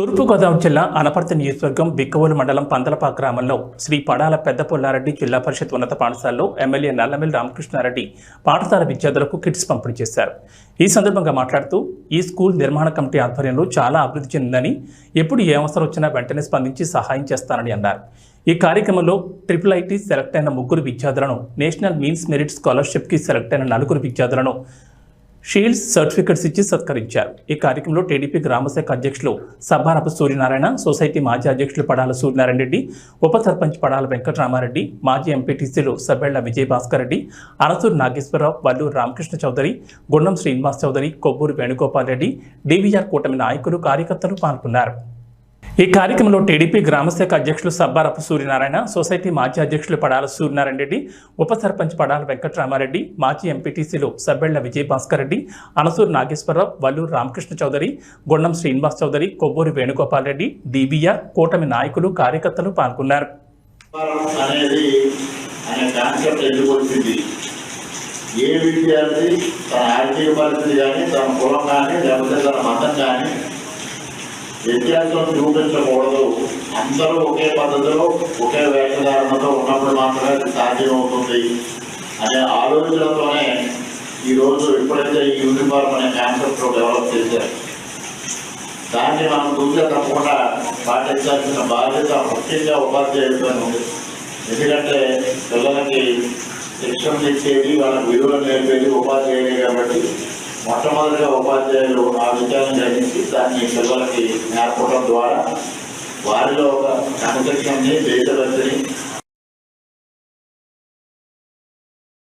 తూర్పుగోదావరి జిల్లా అనపర్తి నియోజకవర్గం బిక్కవోలు మండలం పందలపాక గ్రామంలో శ్రీ పడాల పెద్ద పుల్లారెడ్డి జిల్లా పరిషత్ ఉన్నత పాఠశాలలో ఎమ్మెల్యే నల్లమిల్లి రామకృష్ణారెడ్డి పాఠశాల విద్యార్థులకు కిట్స్ పంపిణీ చేశారు. ఈ సందర్భంగా మాట్లాడుతూ ఈ స్కూల్ నిర్మాణ కమిటీ ఆధ్వర్యంలో చాలా అభివృద్ధి చెందిందని ఎప్పుడు ఏ అవసరం వచ్చినా వెంటనే స్పందించి సహాయం చేస్తానని అన్నారు. ఈ కార్యక్రమంలో ట్రిపుల్ ఐటీ సెలెక్ట్ అయిన ముగ్గురు విద్యార్థులను నేషనల్ మీన్స్ మెరిట్ స్కాలర్షిప్కి సెలెక్ట్ అయిన నలుగురు విద్యార్థులను షీల్డ్స్ సర్టిఫికెట్స్ ఇచ్చి సత్కరించారు. ఈ కార్యక్రమంలో టీడీపీ గ్రామశాఖ అధ్యక్షులు సభారప సూర్యనారాయణ సొసైటీ మాజీ అధ్యక్షులు పడాల సూర్యనారాయణ రెడ్డి ఉప సర్పంచ్ పడాల వెంకటరామారెడ్డి మాజీ ఎంపీటీసీలు సబ్బెళ్ళ విజయభాస్కర్ రెడ్డి అనసూరు నాగేశ్వరరావు వల్లూరు రామకృష్ణ చౌదరి గుండం శ్రీనివాస్ చౌదరి కొబ్బూరు వేణుగోపాల్ రెడ్డి డివిఆర్ కూటమి నాయకులు కార్యకర్తలు పాల్గొన్నారు. ఈ కార్యక్రమంలో టీడీపీ గ్రామశాఖ అధ్యక్షులు సబ్బారపు సూర్యనారాయణ సొసైటీ మాజీ అధ్యక్షులు పడాల సూర్యనారాయణ రెడ్డి ఉప సర్పంచ్ పడాల వెంకటరామారెడ్డి మాజీ ఎంపీటీసీలు సబ్బెళ్ళ విజయభాస్కర్ రెడ్డి అనసూరు నాగేశ్వరరావు వల్లూరు రామకృష్ణ చౌదరి గుండం శ్రీనివాస్ చౌదరి కొవ్వూరు వేణుగోపాల్ రెడ్డి డిబిఆర్ కూటమి నాయకులు కార్యకర్తలు పాల్గొన్నారు. ఏ విద్యార్థి తన ఆర్థిక పరిస్థితి కానీ తన కులం కానీ లేకపోతే తన మతం కానీ వ్యత్యాసం చూపించకూడదు అందరూ ఒకే పద్ధతిలో ఒకే వేషధారణతో ఉన్నప్పుడు మాత్రమే అది సాధ్యమవుతుంది. అనే ఆలోచనతోనే ఈరోజు ఎప్పుడైతే ఈ యూనిఫార్మ్ అనే కాన్సెప్ట్ డెవలప్ చేశారు దాన్ని మనం చూసే తప్పకుండా పాటించాల్సిన బాధ్యత ముఖ్యంగా ఉపాధ్యాయులపైన ఉంది. ఎందుకంటే పిల్లలకి శిక్షణ ఇచ్చేది వాళ్ళకి విలువలు నేర్పేది ఉపాధ్యాయులే కాబట్టి మొట్టమొదటిగా ఉపాధ్యాయులు ఆ విషయాన్ని గ్రహించి దాన్ని పిల్లలకి నేర్పడం ద్వారా వారిలో ఒక క్రమశిక్షణని దేశభక్తిని